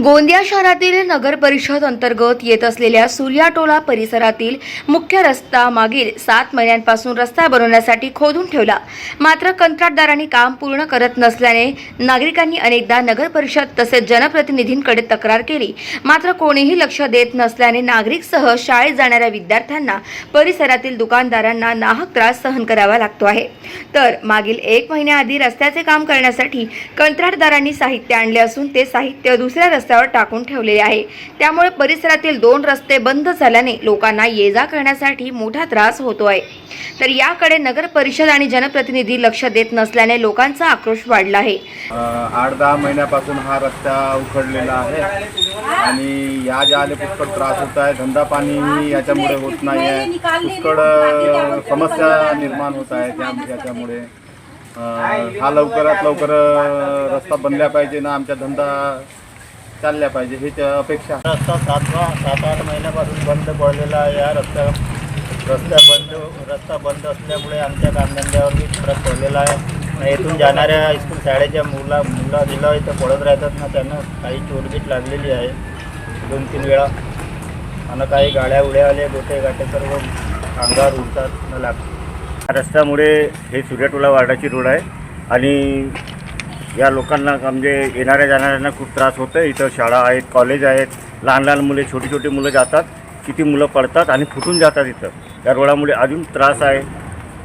गोंदिया शहरातील नगर परिषद अंतर्गत येत असलेल्या सूर्याटोला परिसरातील मुख्य रस्ता मागील सात महिन्यांपासून रस्ता बनवण्यासाठी खोदून ठेवला. मात्र कंत्राटदारांनी काम पूर्ण करत नसल्याने नागरिकांनी अनेकदा नगर परिषद तसेच जनप्रतिनिधींकडे तक्रार केली. मात्र कोणीही लक्ष देत नसल्याने नागरिकसह शाळेत जाणाऱ्या विद्यार्थ्यांना परिसरातील दुकानदारांना नाहक त्रास सहन करावा लागतो आहे. तर मागील एक महिन्याआधी रस्त्याचे काम करण्यासाठी कंत्राटदारांनी साहित्य आणले असून ते साहित्य दुसऱ्या रस्त्यावर टाकून ठेवलेले आहे. त्यामुळे परिसरातील दोन रस्ते बंद झाल्याने लोकांना ये जा करण्यासाठी मोठा त्रास होतो आहे तर याकडे नगर परिषद आणि जनप्रतिनिधी लक्ष देत नसल्याने लोकांचा आक्रोश वाढला आहे. आठ दहा महिन्यापासून हा रस्ता उखडलेला आहे आणि या ज्या आले पुष्कळ त्रास होत आहे धंदा पाणी याच्यामुळे होत नाही आहे पुष्कळ समस्या निर्माण होत आहे त्या याच्यामुळे. हा लवकरात लवकर रस्ता बनल्या पाहिजे ना आमचा धंदा चालल्या पाहिजे हीच अपेक्षा. आहे. रस्ता सातवा सात आठ महिन्यापासून बंद पडलेला आहे. या रस्त्या रस्ता बंद रस्ता बंद असल्यामुळे आमच्या कामधंद्यावर बी फरक पडलेला आहे. येथून जाणाऱ्या स्कूल शाळेच्या मुला मुलं दिलं इथं पडत राहतात ना त्यांना काही चोटगीट लागलेली आहे. दोन तीन वेळा. आणि काही गाड्या उड्यावाले गोटे गाटे सर्व अंगावर उडतात न लागतात या रस्त्यामुळे हे सूर्यटोला वार्डाची रोड आहे. आणि या लोकांना म्हणजे येणाऱ्या जाणाऱ्यांना खूप त्रास होतो आहे इथं शाळा आहेत कॉलेज आहेत. लहान लहान मुले छोटी छोटी मुलं जातात. किती मुलं पडतात आणि फुटून जातात इथं. या रोडामुळे अजून त्रास आहे.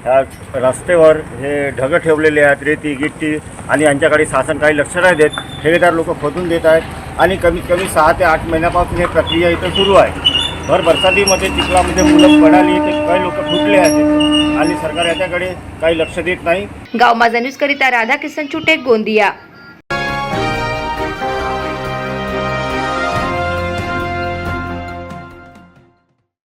ह्या रस्त्यावर हे ढगं ठेवलेले आहेत रेती गिट्टी आणि यांच्याकडे शासन काही लक्ष नाही देत. ठेकेदार लोक खोदून देत आहेत. आणि कमीत कमी सहा ते आठ महिन्यापासून हे प्रक्रिया इथं सुरू आहे. भर बरसातीमध्ये चिखलामध्ये मुलं पडाली ते काही लोक फुटले आहेत. आणि सरकार याच्याकडे काही लक्ष देत नाही. गाव माझा न्यूज करिता राधाकिशन चुटे गोंदिया.